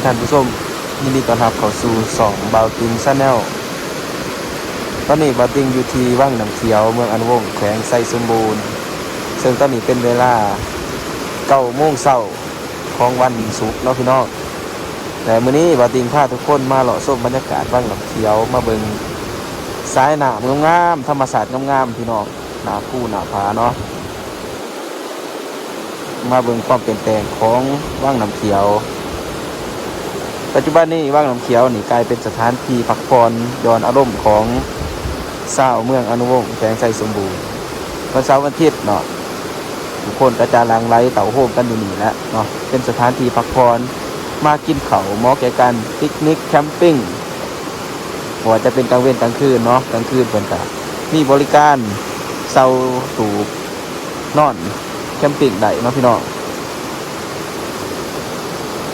ีท่านผู้ชมยินดีต้อนรับเข้าสู่สองบาวติงซาแนลตอนนี้บาวติงอยู่ที่ว่างน้ำเขียวเมืองอันวงแขวงไซสมบูรณ์ ซึ่งตอนนี้เป็นเวลาเก้าโมงเช้าของวันศุกร์เนาะพี่น้องแต่มื้อนี้บาวติงพาทุกคนมาเลาะส้มบรรยากาศว่างน้ำเขียวมาเบิ่งสายหนามงามๆธรรมศาสตร์งามๆพี่น้องหนาคู่หนาผาเนาะมาเบิ่งความเปลี่ยนแปลงของว่างน้ำเขียว ปัจจุบันนี้ว่างน้ำเขียวนี่กลายเป็นสถานที่พักผ่อนย้อนอารมณ์ของเศร้าวเมืองอนุวงศ์แขวงไซสมบูรณ์วันเสาร์วันอาทิตย์เนาะทุกคนกระจายลังไหลเต่าโฮมกันอยู่นี่แหละเนาะเป็นสถานที่พักผ่อนมากินเขาหมอแก่กันปิกนิกแคมปิ้งบ่ว่าจะเป็นกลางเว้นกลางคืนเนาะกลางคืนเพิ่นก็มีบริการเซาตูบนอนแคมปิ้งได้เนาะพี่น้อง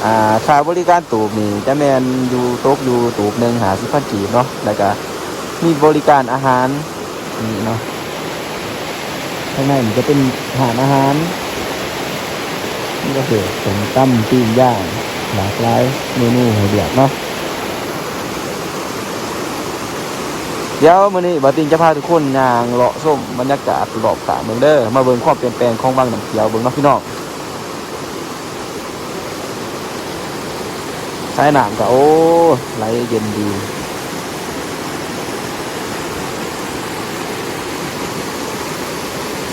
อ่าค่าบริการตูบนี่จะแมนอยู่โต๊ะอยู่ตูบหนึ่งหาสิพันกีบเนาะแล้วก็มีบริการอาหารนี่เนาะข้างในมันจะเป็นอาหารอาหารนี่ก็คือสมตั้มปิ้งย่างหลากหลายเมนูให้เลือกเนาะเดี๋ยวมื้อนี้บาติงจะพาทุกคนย่างเลาะส้มบรรยากาศรอบข้าเมืองเด้อมาเบิ่งความเปลี่ยนแปลงของบางน้ำเขียวเบิ่งเนาะพี่น้อง สายน้ำก็โอ้ไหลเย็นดี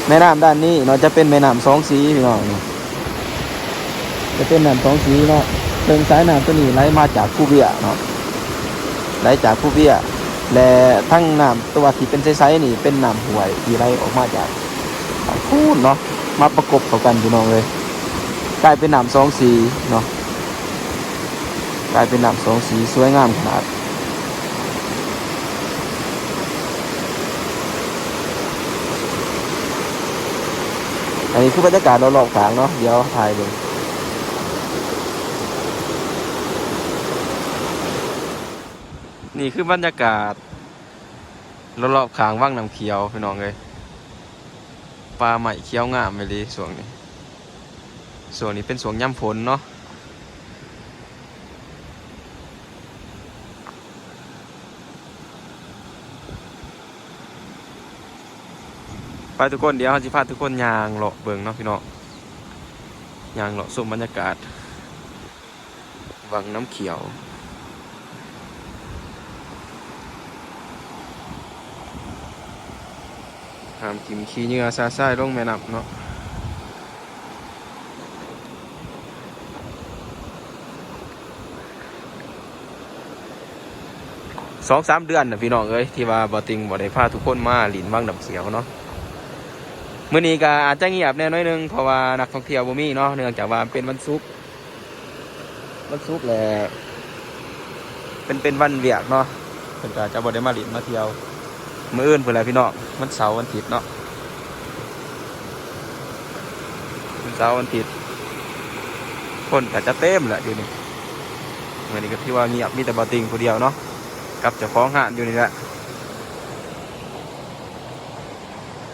แม่น้ำด้านนี้เนาะจะเป็นแม่น้ำสองสีพี่น้องนี่จะเป็นน้ำสองสีเนาะเชิงสายน้ำตัวนี้ไหลมาจากผู้เบี้ยเนาะไหลจากผู้เบี้ยและทั้งน้ำตัวที่เป็นไซส์ๆนี่เป็นน้ำห่วยที่ไหลออกมาจากพูนเนาะมาประกบเข้ากันพี่น้องเลยกลายเป็นน้ำสองสีเนาะ กลายเป็นหน้ำสองสีสวยงามขนาดอันนี้คือบรรยากาศรอบๆกลางเนาะเดี๋ยวถ่ายเลยนี่คือบรรยากาศรอบๆขางว่างน้ำเขียวพี่น้องเลยปลาใหม่เขียวงามไปเลยส่วงนี้ ส่วนนี้เป็นสวงย่ำฝนเนาะ ไปทุกคนเดี๋ยวเราจะพาทุกคนยางเลาะเบิงเนาะพี่น้องยางเลาะชมบรรยากาศ วังน้ำเขียวหามกิมขี้เหงื่อซาซ่ายลงแม่น้ำเนาะสองสามเดือนนะพี่น้องเอ้ยที่ว่าบอติงบอได้พาทุกคนมาหลินว่างน้ำเขียวเนาะ มื้อนี้ก็อาจจะเงียบแน่น้อยนึงเพราะว่านักท่องเที่ยวบ่มีเนาะเนื่องจากว่าเป็นวันศุกร์วันศุกร์แหละเป็นเป็นวันเวียกเนาะเพิ่นก็จะบ่ได้มาหลินมาเที่ยวมื้ออื่นเพิ่นแหละพี่น้องวันเสาร์วันอาทิตย์เนาะวันเสาร์วันอาทิตย์คนก็จะเต็มแหละอยู่นี่เมื้อนี้ก็ที่ว่าเงียบมีแต่บอติงผู้เดียวเนาะกับเจ้าของห้างอยู่นี่แหละ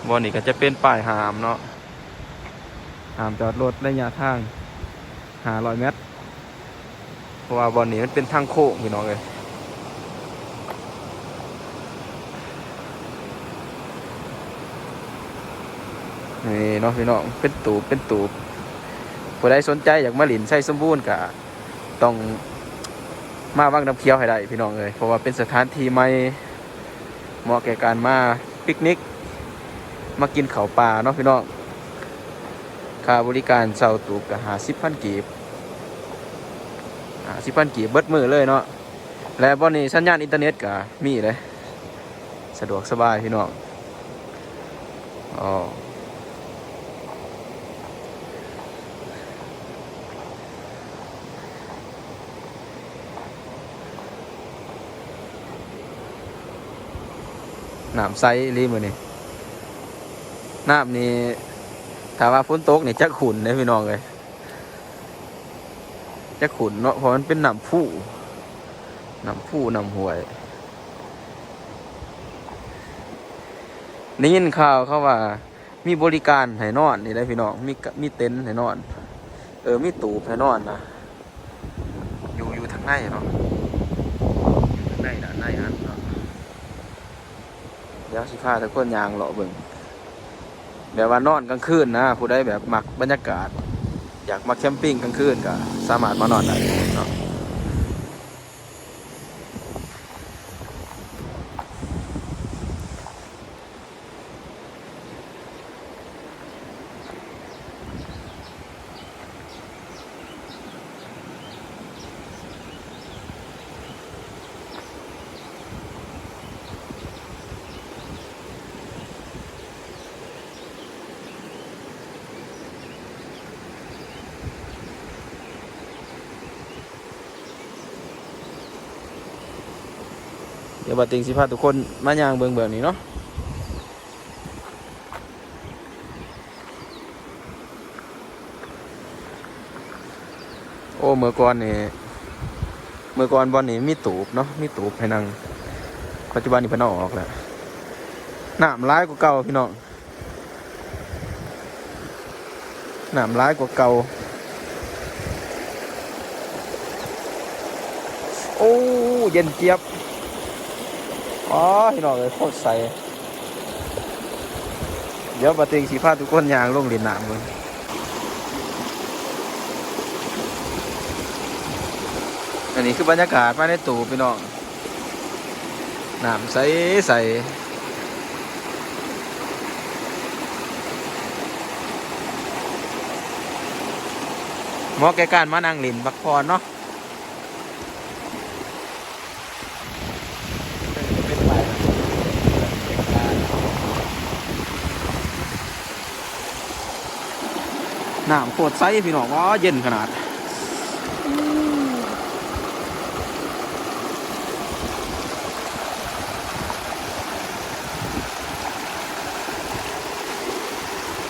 บอนนี้ก็จะเป็นป้ายหามเนาะหามจอดรถระยะทางหาร้อยเมตร เพราะว่าบอนนี้มันเป็นทางโค้งพี่น้องเลยนี่เนาะพี่น้องเป็นตูบเป็นตูบผู้ใดสนใจอยากมาหลินใส่สมบูรณ์ก็ต้องมาว่างน้ำเคี้ยวให้ได้พี่น้องเลยเพราะว่าเป็นสถานที่ใหม่เหมาะแก่การมาปิกนิก มากินเขาปลาเนาะพี่น้องค่าบริการเสาตูกหาสิบพันกีบหาสิบพันกีบเบิดมือเลยเนาะและบอนนี้สัญญาณอินเทอร์เน็ตก็มีเลย สะดวกสบายพี่น้องอ๋อน้ำใสรีมือนี่ น้ำนี่ถ้าว่าฝนตกนี่จะขุนเลยพี่น้องเลยจะขุนเนาะเพราะมันเป็นน้ำผู้น้ำผู้น้ำห่วยนี่ยินข่าวเขาว่า มีบริการให้นอนนี่เลยพี่น้องมีมีเต็นท์ให้นอน เออมีตูบให้นอนนะางในเนาะอยู่ข้างในด้านในอันเนาะเดี๋ยวสิพาทุกคนยางเลาะเบิ่ง แบบว่านอนกลางคืนนะผู้ใดแบบมักบรรยากาศ อยากมาแคมปิ้งกลางคืนก็สามารถมานอนได้เนาะ ดี๋ยวบัติงสิพาทุกคนมายางเบิ่งเบิ่งนี้เนาะโอ้เมื่อก่อนนี่เมื่อก่อนบอลนี่มีตูบเนาะมีตูบให้นั่งปัจจุบันนี่พนอออกแล้วน้ำร้ายกว่าเก่าพี่น้องน้ำร้ายกว่าเก่าโอ้เย็นเจี๊ยบ อ๋อพี่น้องเลยโคตรใส เดี๋ยวปติงสีผ้าทุกคนยางลงเรียนน้ำเลยอันนี้คือบรรยากาศมายในตู่พี่น้องน้ำใสใสเหมาะแก่การมานั่งเลินพักผ่อนเนาะ น้ำโคตรใสพี่น้องว่าเย็นขนาด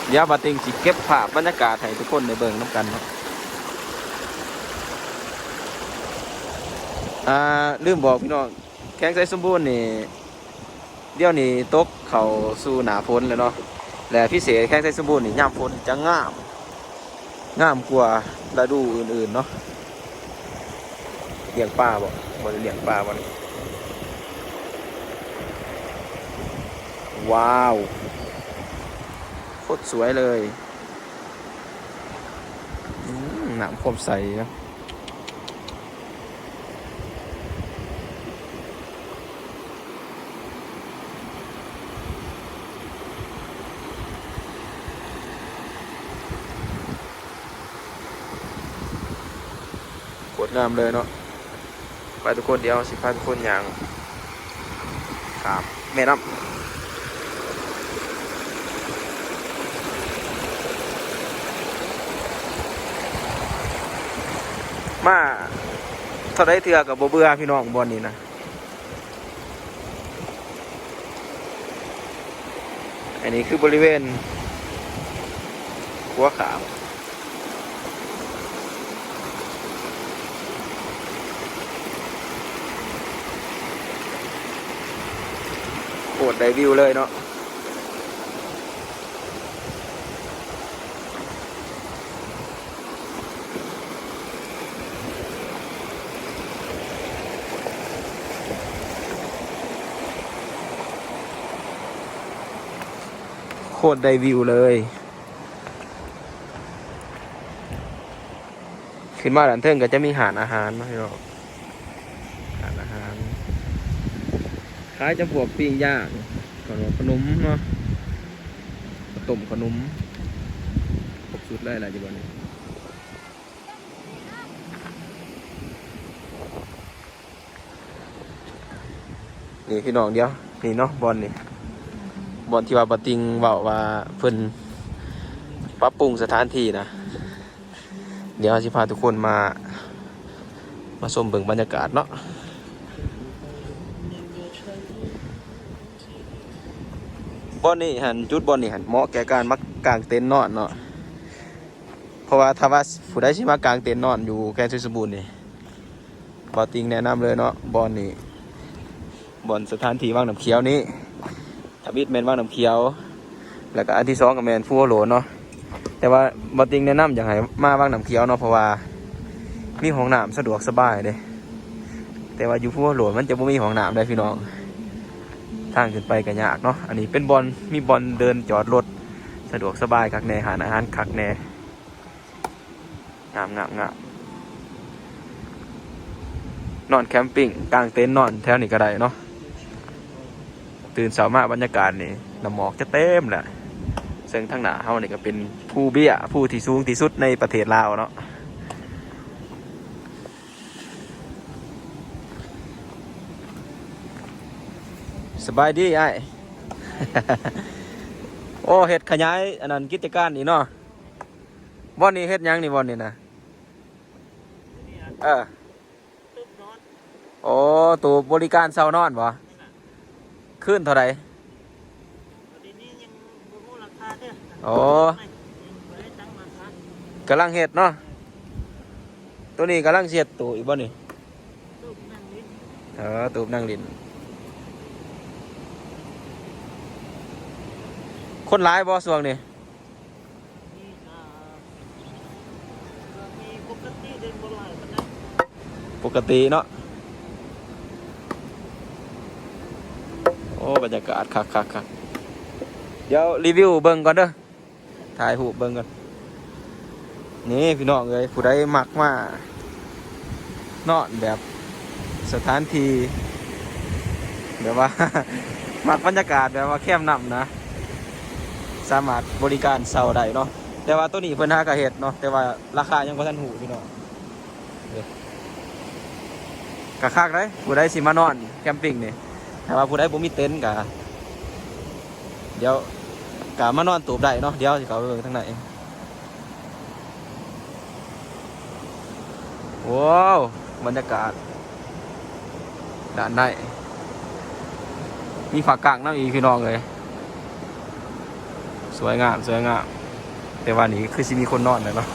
เดี๋ยวบาติงสิเก็บภาพบรรยากาศให้ทุกคนในเบิ่งน้ำกันเนาะอ่าลืมบอกพี่น้องแข้งไซสมบูรณ์นี่เดี๋ยวนี้ตกเขาสู่หนาฝนแล้วเนาะและพิเศษแข้งไซสมบูรณ์นี่ย่ามฝนจะงาม งามกว่าฤดูอื่นๆเนาะเลี้ยงปลาบ่บ่ได้เลี้ยงปลาบ่นี่ว้าวโคตรสวยเลยน้ำคมใสนะ งามเลยเนาะไปทุกคนเดียวสิพาทุกคนอย่างครับแม่น้ำมาเท่าไรเถื่อกับโบเบื่อพี่น้องบอลนี้นะอันนี้คือบริเวณหัวขาว โคตรได้วิวเลยเนาะโคตรได้วิวเลย ขึ้นมาด้านเทิงก็จะมีหาดอาหารเนาะพี่น้องหาดอาหาร ขายจะพวกปิ้งย่างขนมขนมเนาะข้าวต้มขนมครบสุดเลยอะไรจีบอนี้นี่พี่น้องเดียวนี่เนาะบอลนี่บอนที่ว่าบติงเว่าว่าเพิ่นปรับปรุงสถานที่นะ เดี๋ยวสิพาทุกคนมา มาชมเบิ่งบรรยากาศเนาะ บอนนี่หันจุดบอนนี่หันเหมาะแก่การมากางเต็นท์นอนเนาะเพราะว่าถ้าว่าผู้ใดสิมากางเต็นท์นอนอยู่แค่สมบูรณ์นี่บอติงแนะนำเลยเนาะบอนนี่บอนสถานที่ว่างน้ำเขียวนี้ทวิตแมนว่างน้ำเขียว แล้วก็อันที่สองกับแมนฟูโหลเนาะแต่ว่าบอติงแนะนำอย่ากให้มาว่างน้ำเขียวเนาะเพราะว่ามีห้องน้ำสะดวกสบายเลยแต่ว่าอยู่พัวโหลมันจะบ่มีห้องน้ำได้พี่น้อง ทางขึ้นไปก็ยากเนาะอันนี้เป็นบอลมีบอลเดินจอดรถสะดวกสบายคักแน่หารอาหารคักแน่งามงามงามนอนแคมปิ้งกลางเต็นท์นอนแถวนี้ก็ได้เนาะตื่นเช้ามาบรรยากาศนี่น้ำหมอกจะเต็มแหละซึ่งทางหนาเฮานี่ก็เป็นผู้เบี้ยผู้ที่สูงที่สุดในประเทศลาวเนาะ สบายดีไอ้ โอ้เฮ็ดขยายอันนั้นกิจการนี่เนาะบ่อนนี้เฮ็ดหยังนี่บ่อนนี่นะเออโอ้ตูบริการเซานอนบ่ขึ้นเท่าไหร่ทีนี้ยังบ่รู้ราคาเด้อโอ้ไม่บ่ได้ตั้งราคากำลังเฮ็ดเนาะตัวนี้กำลังเสียดตูอีกบ่นี่ลูกนั่งลิ้นเออตูบนั่งลิน คนร้ายบ่ส่วงนี่ปกติเนาะ โอ้บรรยากาศคักคักคักเดี๋ยวรีวิวเบิ่งก่อนเด้อ ถ่ายรูเบิ่งก่อน นี่พี่น้องเอ้ยผู้ใดมักมานอนแบบสถานที่แบบว่า มักบรรยากาศแบบว่าแคมป์นำนะ สามารถบริการเซาได้เนาะแต่ว่าตัวนี้เพิ่นหากระเฮ็ดเนาะแต่ว่าราคายังบ่ทันหูพี่น้องเด้อกะคักเลยผู้ใดสิมานอนแคมปิ้งนี่แต่ว่าผู้ใดบ่มีเต็นท์กะเดี๋ยวกะมานอนตูบได้เนาะเดี๋ยวสิเขาไปเบิ่งทางไหนว้าวบรรยากาศด้านในมีฝากกลางน้ำอีกพี่น้องเลย สวยงามสวยงามแต่ว่านี้คือสิมีคนนอนเลยเนาะ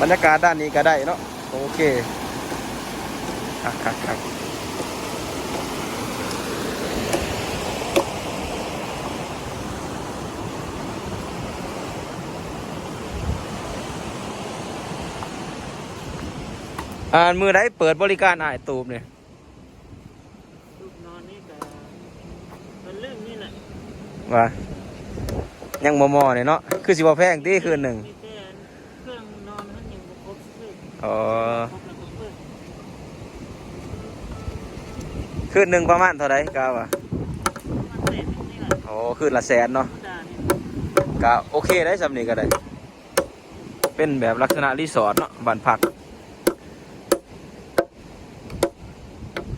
บรรยากาศด้านนี้ก็ได้เนาะโอเคครับครับครับอ่ามือไดเปิดบริการอ่ายตูบเนี่ย ลูกนอนนี่ก็เป็นเรื่องนี้แหละ ว่ายังมอมอเนี่ยเนาะคือสิบ่แพงที่คืนหนึ่งมีแต่เครื่องนอนมันยังบ่ครบเลยอ๋อครบแล้วก็เปิดคืนหนึ่งประมาณเท่าไรกาวะมาเสร็จนี่แหละโอ้คืนละแสนเนาะธรรมดานี่กาโอเคได้สำนี้ก็ได้ เป็นแบบลักษณะรีสอร์ทเนาะบ้านพัก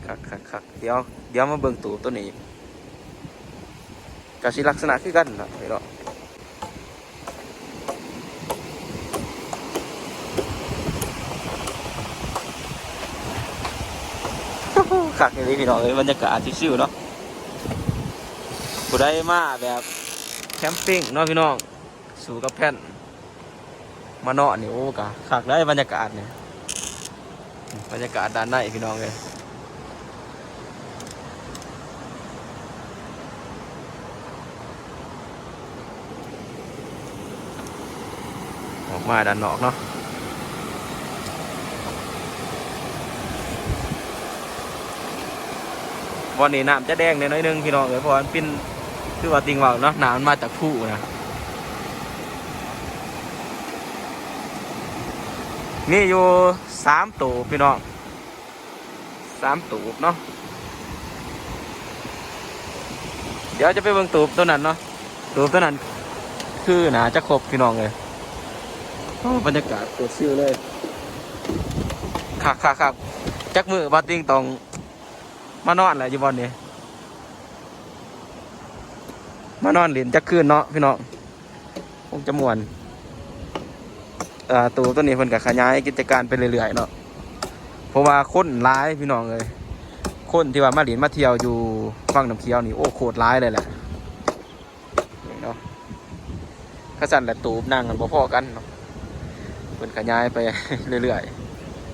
คักคักคักเดี๋ยวเดี๋ยวมาเบิ่งตู้ตัวนี้ กสิลักษณะคือกันนะเดี๋ยวเนาะคักอย่างนี้พี่น้องเอ้ยบรรยากาศชิวๆเนาะผู้ใดมาแบบแคมปิ้งเนาะพี่น้อง สู่กับแผ่นมาเนอนนี่โอ้กะคักได้บรรยากาศเนี่ยบรรยากาศด้านในพี่น้องเลยออก มาด้านนอกเนาะวันนี้น้ำจะแดงเนี่ยน้อยนึงพี่น้องเลยเพราะมันเป็นคือว่าติงว่าเนาะน้ำมันมาจากผู้นะมีอยู่สามตูพี่น้องสามตูเนาะเดี๋ยวจะไปเบิ่งตูบตัวนั้นเนาะตูบตัวนั้นคือหนาจะครบพี่น้องเลย บรรยากาศเกิดซิวเลยคักคักคักจักมือบาติ้งต้องมานอนแหละอยู่บอนนี้มานอนเหรียญจักคืนเนาะพี่น้องคงจะมวนอ่าตัวตัวนี้เพิ่นก็ขยายกิจการไปเรื่อยๆเนาะเพราะว่าคนร้ายพี่น้องเลยคนที่ว่ามาเรียนมาเที่ยวอยู่ฟังน้ำเคี้ยวนี่โอ้โคตรร้ายเลยแหละนี่เนาะข้าสันแหละตูบนั่งกันบ่พอกันเนาะ เป็นขย้ายไปเรื่อย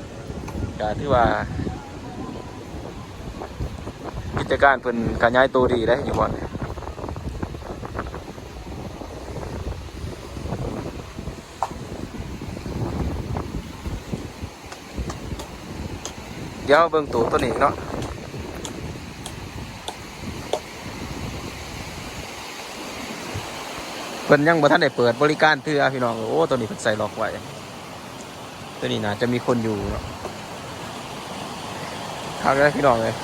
ๆก็ที่ว่า กิจการเป็นขย้ายตัวดีได้อยู่บ่อนเดี๋ยวเบิ้งตัวตัวนี้เนาะเป็นยังบ่ท่านได้เปิดบริการเทื่อพี่น้อง โอ้ ตัวนี้เพิ่นใส่ล็อกไว้ ตัวนี้น่าจะมีคนอยู่เนาะคักพี่น้องเลย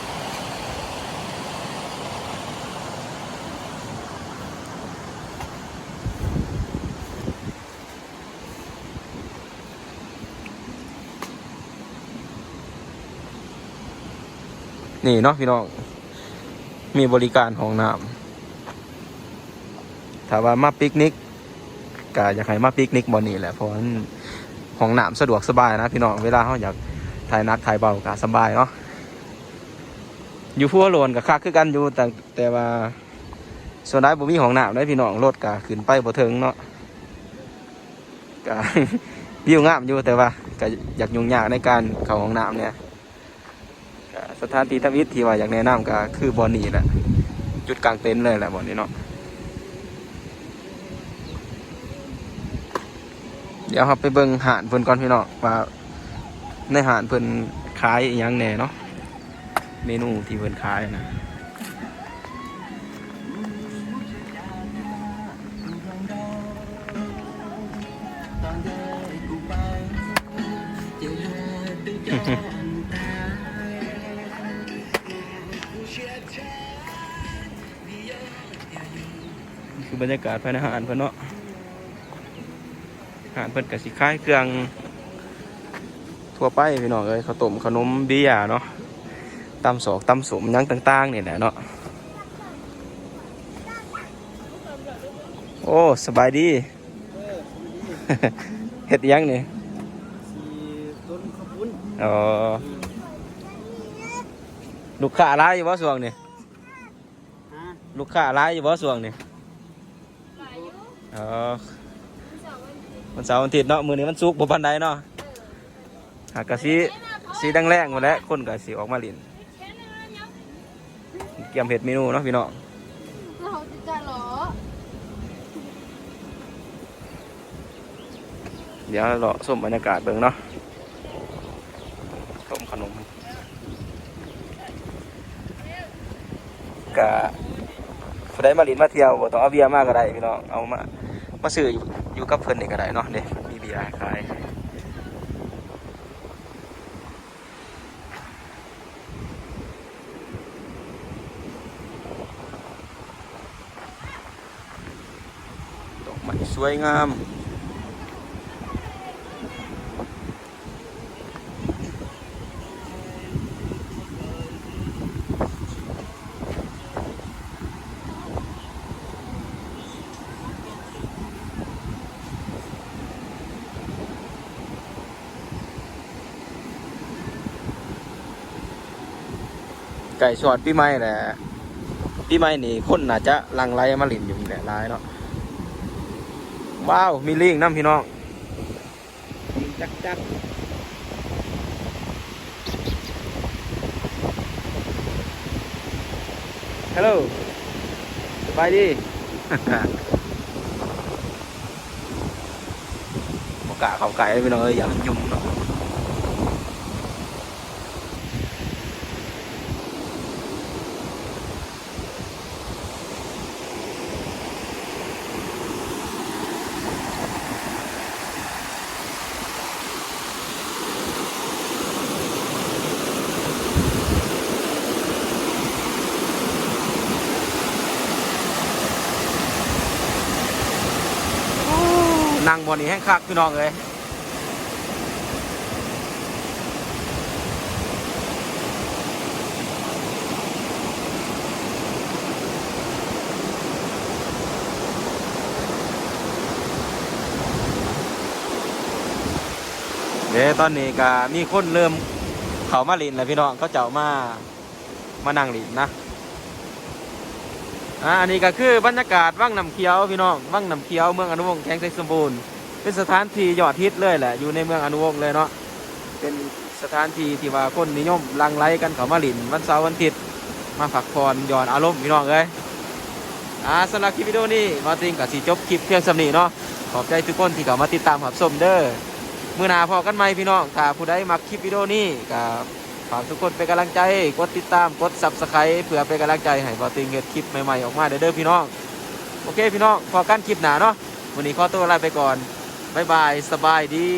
นี่เนาะพี่น้อง มีบริการห้องน้ำถ้าว่ามาปิกนิกก็อยากให้มาปิกนิกบนนี้แหละเพราะว่ามัน ห้องน้ำสะดวกสบายนะพี่น้องเวลาเขาอยากถ่ายนักถ่ายเบาก็สบายเนาะอยู่พัวโลนกับคักคือกันอยู่แต่แต่ว่าส่วนได้บ่มีห้องน้ำได้พี่น้องรถก็ขึ้นไปบ่ถึงเนาะก็วิวงามอยู่แต่ว่าก็อยากยุ่งยากในการเข้าห้องน้ำเนี่ยสถานที่ทำอิฐที่ว่าอยากแนะนำก็คือบอนนี่แหละจุดกลางเต็นท์เลยแหละบอนนี้เนาะ เดี๋ยวเราไปเบิ่งหานเพิ่นก่อนพี่น้องว่าในหานเพิ่นขายอหยังแหน่เนาะเมนูที่เพิ่นขายนะนี่คือบรรยากาศภายในหานเพิ่นเนาะ หานเพิ่นก็สิขายเครื่องทั่วไปพี่น้องเอ้ยข้าวต้มขนมเบียร์เนาะตำสอกตำสมหยังต่างๆนี่แหละเนาะโอ้สบายดีเฮ็ดอิหยังนี่สี่ต้นขบุญอ๋อลูกค้าร้ายอยู่บ่ส่วงนี่ฮะลูกค้าร้ายอยู่บ่ส่วงนี่อ๋อ วันเสาร์วันอาทิตย์เนาะมือนี้มันสุกบ่ปานใดเนาะหากกะสิสีแดงแรงหมดแล้วคนก็สิออกมาลินเกี่ยมเฮ็ดเมนูเนาะพี่น้องเราจะจะหรอเดี๋ยวเราส้มบรรยากาศเบิ่งเนาะต้มขนมกะผู้ใดมาลินมาเที่ยวบ่ต้องเอาเบียร์มาก็ได้พี่น้องเอามามาซื้ออยู่ อยู่กับเพิ่นนี่ก็ได้เนาะเด้มีเบียร์ขายดอกไม้สวยงาม ก่ชอดปีใหม่แหละปีใหม่นี่คนน่าจะหลังไหลมาหลินอยู่นี่แหละร้ายเนาะว้าวมีลิงน้ำพี่น้องลิงจักจักฮัลโหลสบายดีบอกกะเขาไก่พี่น้องเอ้ยอย่ามันยุ่งเนาะ นั่งบนนี้แห้งคักพี่น้องเลยเดี๋ยวตอนนี้ก็มีคนเริ่มเขามาลินแล้วพี่น้องก็เจ้ามามานั่งลินนะอ่าอันนี้ก็คือบรรยากาศว่างน้ำเขียวพี่น้องว่างน้ำเขียวเมืองอนุวงศ์แข็งเซ็กสมบูรณ์ เป็นสถานที่ยอดฮิตเลยแหละ อยู่ในเมืองอนุวงศ์เลยเนาะ เป็นสถานที่ที่ว่าคนนิยมลังไลกันเขามาหลินวันเสาร์วันอาทิตย์มาผักพรอย่อนอารมณ์พี่น้องเลยอ่าสำหรับคลิปวิดีโอนี้มาติงกับสีจบคลิปเพียงสำนีเนาะ ขอบใจทุกคนที่เขามาติดตามขับสมเด้อมือนาพอกันไหมพี่น้อง ถ้าผู้ใดมักคลิปวิดีโอนี้กับฝากทุกคนเป็นกำลังใจ กดติดตาม กดซับสไครต์เพื่อเป็นกำลังใจให้บอติงเห็ดคลิปใหม่ๆออกมาเด้อพี่น้อง โอเคพี่น้องพอกันคลิปหนาเนาะ วันนี้ขอตัวลาไปก่อน บายบาย สบายดี